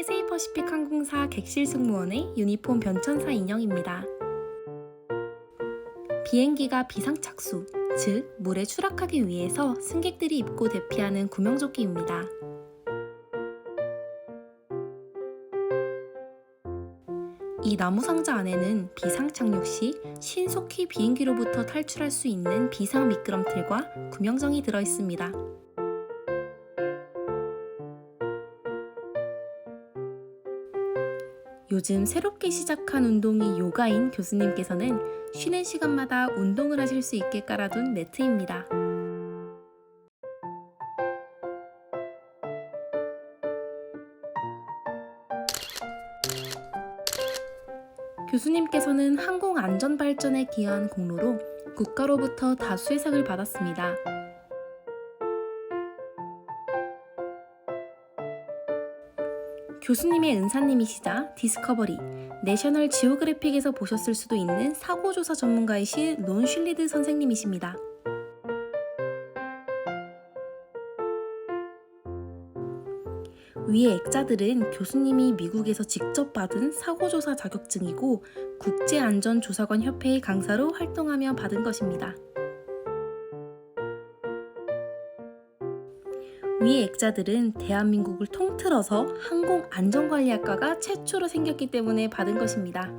캐세이 퍼시픽 항공사 객실 승무원의 유니폼 변천사 인형입니다. 비행기가 비상 착수, 즉 물에 추락하기 위해서 승객들이 입고 대피하는 구명조끼입니다. 이 나무 상자 안에는 비상 착륙 시 신속히 비행기로부터 탈출할 수 있는 비상 미끄럼틀과 구명정이 들어 있습니다. 요즘 새롭게 시작한 운동이 요가인 교수님께서는 쉬는 시간마다 운동을 하실 수 있게 깔아둔 매트입니다. 교수님께서는 항공 안전 발전에 기여한 공로로 국가로부터 다수의 상을 받았습니다. 교수님의 은사님이시자 디스커버리, 내셔널 지오그래픽에서 보셨을 수도 있는 사고조사 전문가이신 논 슐리드 선생님이십니다. 위의 액자들은 교수님이 미국에서 직접 받은 사고조사 자격증이고 국제안전조사관 협회의 강사로 활동하며 받은 것입니다. 위의 액자들은 대한민국을 통틀어서 항공안전관리학과가 최초로 생겼기 때문에 받은 것입니다.